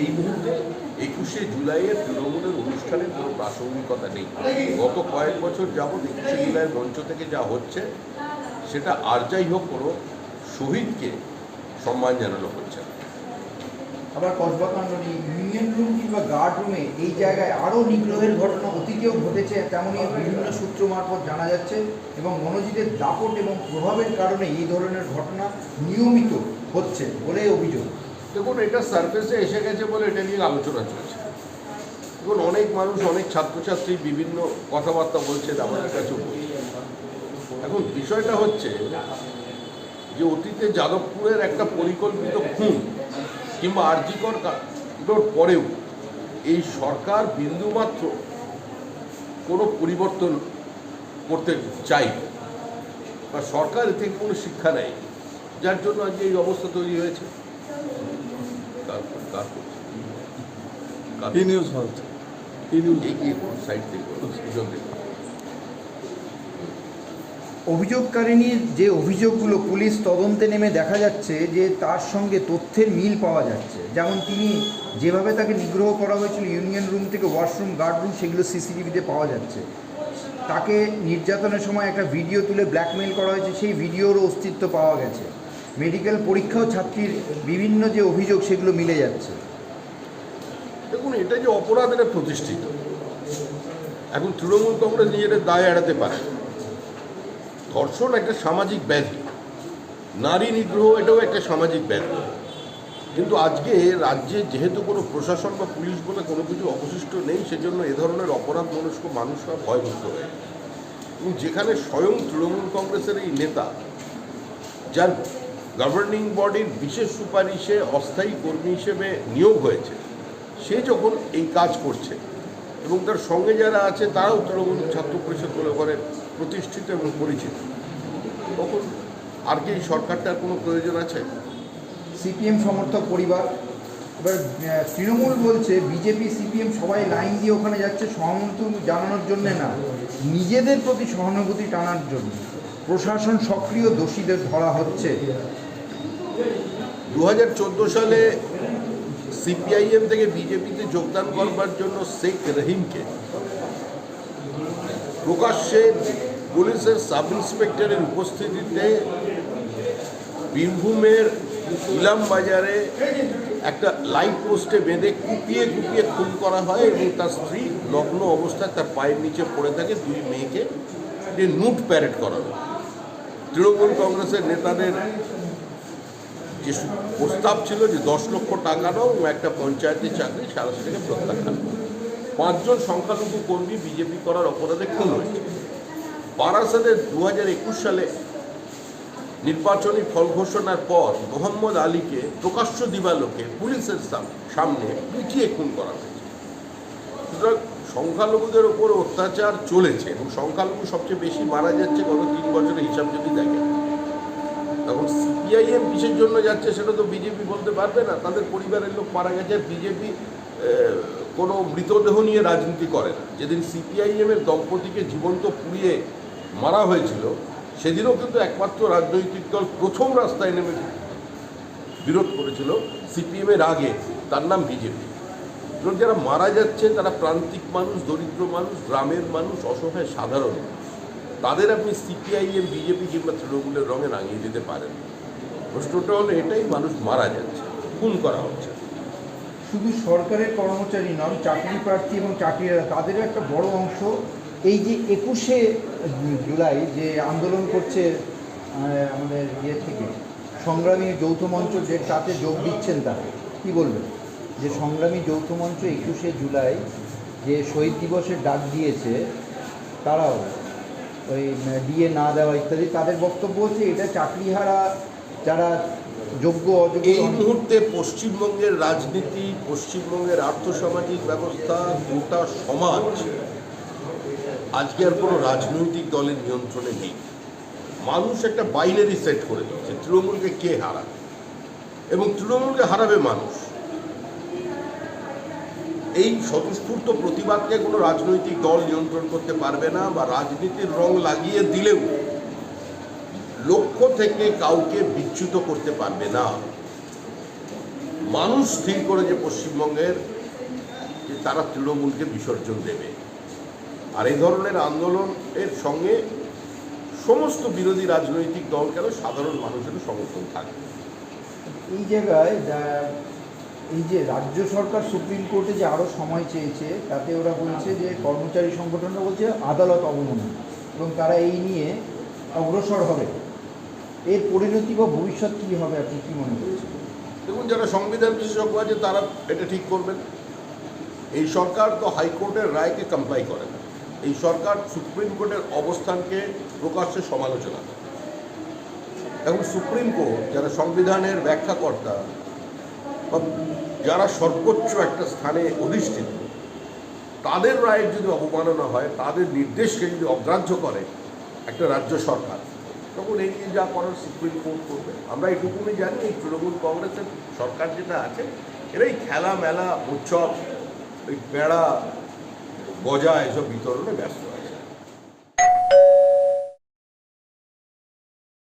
এই মুহূর্তে একুশে জুলাইয়ের তৃণমূলের অনুষ্ঠানের কোনো প্রাসঙ্গিকতা নেই। গত কয়েক বছর যাবৎ একুশে জুলাইয়ের মঞ্চ থেকে যা হচ্ছে, সেটা আর যাই হোক কোনো শহীদকে সম্মান জানানো হচ্ছে আবার কসবা কাণ্ডনী ইউনিয়ন রুম কিংবা গার্ড রুমে এই জায়গায় আরও নিগ্রহের ঘটনা অতীতেও ঘটেছে তেমনই বিভিন্ন সূত্র মারফত জানা যাচ্ছে এবং মনোজিতের দাপট এবং প্রভাবের কারণে এই ধরনের ঘটনা নিয়মিত হচ্ছে বলে অভিযোগ। দেখুন, এটা সার্ফেসে এসে গেছে বলে এটা নিয়ে আলোচনা চলছে দেখুন, অনেক মানুষ, অনেক ছাত্রছাত্রী বিভিন্ন কথাবার্তা বলছে আমাদের বলছে। এখন বিষয়টা হচ্ছে যে অতীতে যাদবপুরের একটা পরিকল্পিত খুন কিংবা আর্জিকর কাণ্ডর পরেও এই সরকার বিন্দুমাত্র কোনো পরিবর্তন করতে চাই বা সরকার এ থেকে কোনো শিক্ষা নেয় যার জন্য আজকে এই অবস্থা তৈরি হয়েছে E news Bharat E news থেকে। অভিযোগকারিনীর যে অভিযোগগুলো পুলিশ তদন্তে নেমে দেখা যাচ্ছে যে তার সঙ্গে তথ্যের মিল পাওয়া যাচ্ছে। যেমন তিনি যেভাবে তাকে নিগ্রহ করা হয়েছিল ইউনিয়ন রুম থেকে ওয়াশরুম গার্ড রুম সেগুলো সিসিটিভিতে পাওয়া যাচ্ছে। তাকে নির্যাতনের সময় একটা ভিডিও তুলে ব্ল্যাকমেল করা হয়েছে সেই ভিডিওরও অস্তিত্ব পাওয়া গেছে। মেডিকেল পরীক্ষাও ছাত্রীর বিভিন্ন যে অভিযোগ, সেগুলো মিলে যাচ্ছে। দেখুন, এটা যে অপরাধ, এটা প্রতিষ্ঠিত। এখন তৃণমূল কংগ্রেস নিজেদের দায় এড়াতে পারে। ধর্ষণ একটা সামাজিক ব্যাধি। নারী নিগ্রহ, এটাও একটা সামাজিক ব্যাধি। কিন্তু আজকে রাজ্যে যেহেতু কোনো প্রশাসন বা পুলিশ বলে কোনো কিছু অবশিষ্ট নেই, সেজন্য এ ধরনের অপরাধ মনস্ক মানুষরা ভয়ভীত হয়ে। এবং যেখানে স্বয়ং তৃণমূল কংগ্রেসের এই নেতা, যার গভর্নিং বডির বিশেষ সুপারিশে অস্থায়ী কর্মী হিসেবে নিয়োগ হয়েছে। সে যখন এই কাজ করছে এবং তার সঙ্গে যারা আছে তারাও তৃণমূল ছাত্র পরিষদ বলে করে প্রতিষ্ঠিত এবং পরিচিত। তখন আর কি সরকারটার কোনো প্রয়োজন আছে? সিপিএম সমর্থক পরিবার। এবার তৃণমূল বলছে বিজেপি, সিপিএম সবাই লাইন দিয়ে ওখানে যাচ্ছে, সহানুভূতি জানানোর জন্য না। নিজেদের প্রতি সহানুভূতি টানার জন্য। প্রশাসন সক্রিয় দোষীদের ধরা হচ্ছে। দু হাজার চোদ্দ সালে সিপিআইএম থেকে বিজেপিতে যোগদান করবার জন্য শেখ রহিমকে প্রকাশ্যে পুলিশের সাব ইন্সপেক্টরের উপস্থিতিতে বীরভূমের ইলাম বাজারে একটা লাইট পোস্টে বেঁধে কুপিয়ে কুপিয়ে খুন করা হয় এবং তার স্ত্রী লগ্ন অবস্থায় তার পায়ের নিচে পড়ে থাকে। দুই মেয়েকে নুট প্যারেড করানো তৃণমূল কংগ্রেসের নেতাদের যে প্রস্তাব ছিল যে দশ লক্ষ টাকা নাও এবং একটা পঞ্চায়েতের চাকরি সারা সেটাকে প্রত্যাখ্যান। পাঁচজন সংখ্যালঘু কর্মী বিজেপি করার অপরাধে খুন হয়েছে বারাসাতে দু হাজার একুশ সালে নির্বাচনী ফল ঘোষণার পর মোহাম্মদ আলীকে প্রকাশ্য দিবালোকে পুলিশের সামনে পিটিয়ে খুন করা হয়েছে সুতরাং সংখ্যালঘুদের ওপর অত্যাচার চলেছে এবং সংখ্যালঘু সবচেয়ে বেশি মারা যাচ্ছে গত তিন বছরের হিসাব যদি দেখেন। তখন সিপিআইএম কিসের জন্য যাচ্ছে সেটা তো বিজেপি বলতে পারবে না। তাদের পরিবারের লোক মারা গেছে বিজেপি কোনো মৃতদেহ নিয়ে রাজনীতি করে না। যেদিন সিপিআইএম এর দম্পতিকে জীবন্ত পুড়িয়ে মারা হয়েছিল, সেদিনও কিন্তু একমাত্র রাজনৈতিক দল প্রথম রাস্তায় নেমে বিরোধ করেছিল সিপিএমের আগে। তার নাম বিজেপি এবং যারা মারা যাচ্ছে, তারা প্রান্তিক মানুষ, দরিদ্র মানুষ, গ্রামের মানুষ, অসহায়, সাধারণ। তাদের আপনি সিপিআইএম বিজেপি কিংবা তৃণমূলের রঙে রাঙিয়ে দিতে পারেন। প্রশ্নটা হলো, এটাই মানুষ মারা যাচ্ছে। খুন করা হচ্ছে। শুধু সরকারের কর্মচারী নন, চাকরি প্রার্থী এবং চাকরিরা তাদেরও একটা বড় অংশ। এই যে একুশে জুলাই যে আন্দোলন করছে আমাদের ইয়ে থেকে, সংগ্রামী যৌথ মঞ্চ যে তাতে যোগ দিচ্ছেন তাকে কি বলবেন? যে সংগ্রামী যৌথ মঞ্চ একুশে জুলাই যে শহীদ দিবসের ডাক দিয়েছে তারাও ওই ডিএ না দেওয়া ইত্যাদি তাদের বক্তব্য হচ্ছে এটা চাকরিহারা যারা যোগ্য অযোগ্য এই মুহূর্তে পশ্চিমবঙ্গের রাজনীতি পশ্চিমবঙ্গের আর্থসামাজিক ব্যবস্থা গোটা সমাজ আজকে আর কোনো রাজনৈতিক দলের নিয়ন্ত্রণে নেই। মানুষ একটা বাইনারি সেট করে দিচ্ছে তৃণমূলকে কে হারাবে? এবং তৃণমূলকে হারাবে মানুষ। এই স্বতঃস্ফূর্ত প্রতিবাদকে কোনো রাজনৈতিক দল নিয়ন্ত্রণ করতে পারবে না বা রাজনীতির রং লাগিয়ে দিলেও লক্ষ্য থেকে কাউকে বিচ্যুত করতে পারবে না। মানুষ স্থির করে যে পশ্চিমবঙ্গের, যে তারা তৃণমূলকে বিসর্জন দেবে। আর এই ধরনের আন্দোলনের সঙ্গে সমস্ত বিরোধী রাজনৈতিক দল কেন সাধারণ মানুষেরও সমর্থন থাকবে? এই জায়গায় এই যে রাজ্য সরকার সুপ্রিম কোর্টে যে আরও সময় চেয়েছে, তাতে ওরা বলছে যে কর্মচারী সংগঠনরা বলছে আদালত অবমাননা এবং তারা এই নিয়ে অগ্রসর হবে। এর পরিণতি বা ভবিষ্যৎ কী হবে, আপনি কী মনে করছেন? দেখুন, যারা সংবিধান বিশেষজ্ঞ আছে, তারা এটা ঠিক করবেন। এই সরকার তো হাইকোর্টের রায়কে কমপ্লাই করে না। এই সরকার সুপ্রিম কোর্টের অবস্থানকে প্রকাশ্যে সমালোচনা করে। এখন সুপ্রিম কোর্ট, যারা সংবিধানের ব্যাখ্যাকর্তা যারা সর্বোচ্চ একটা স্থানে অধিষ্ঠিত, তাদের রায়ের যদি অবমাননা হয়, তাদের নির্দেশকে যদি অগ্রাহ্য করে একটা রাজ্য সরকার, তখন এই নিয়ে যা করার সুপ্রিম কোর্ট করবে? আমরা এটুকুনি জানি এই তৃণমূল কংগ্রেসের সরকার যেটা আছে, এরাই খেলা মেলা উৎসব ওই পেড়া গজা, এসব বিতরণে ব্যস্ত।